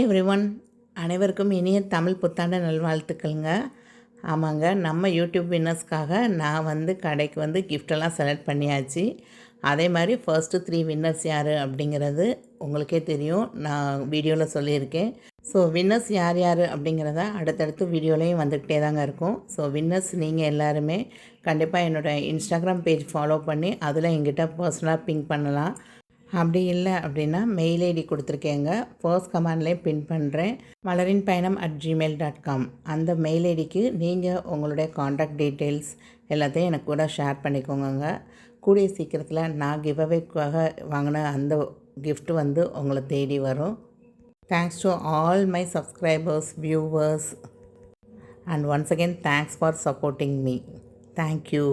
Hi everyone அனைவருக்கும் இனிய தமிழ் புத்தாண்டு நல்வாழ்த்துக்கள்ங்க. ஆமாங்க நம்ம யூடியூப் வின்னர்ஸ்க்காக நான் வந்து கடைக்கு வந்து கிஃப்டெல்லாம் செலக்ட் பண்ணியாச்சு. அதே மாதிரி ஃபர்ஸ்ட்டு த்ரீ வின்னர்ஸ் யார் அப்படிங்கிறது உங்களுக்கே தெரியும். நான் வீடியோவில் சொல்லியிருக்கேன். ஸோ வின்னர்ஸ் யார் யார் அப்படிங்கிறத அடுத்தடுத்து வீடியோலையும் வந்துக்கிட்டே தாங்க இருக்கும். ஸோ வின்னர்ஸ் நீங்கள் எல்லாருமே கண்டிப்பாக என்னோடய இன்ஸ்டாகிராம் பேஜ் ஃபாலோ பண்ணி அதில் எங்கிட்ட பர்சனலாக பிங்க் பண்ணலாம். அப்படி இல்லை அப்படின்னா மெயில் ஐடி கொடுத்துருக்கேங்க. ஃபர்ஸ்ட் கமாண்ட்லேயே பின் பண்ணுறேன் Malarin Payanam at gmail dot com அந்த மெயில் ஐடிக்கு நீங்கள் உங்களுடைய காண்டாக்ட் டீட்டெயில்ஸ் எல்லாத்தையும் எனக்கு கூட ஷேர் பண்ணிக்கோங்க கூடிய சீக்கிரத்தில் நான் கிவ்அவேக்காக வாங்கின அந்த கிஃப்ட் வந்து உங்களை தேடி வரும். Thanks to all my subscribers viewers and once again thanks for supporting me thank you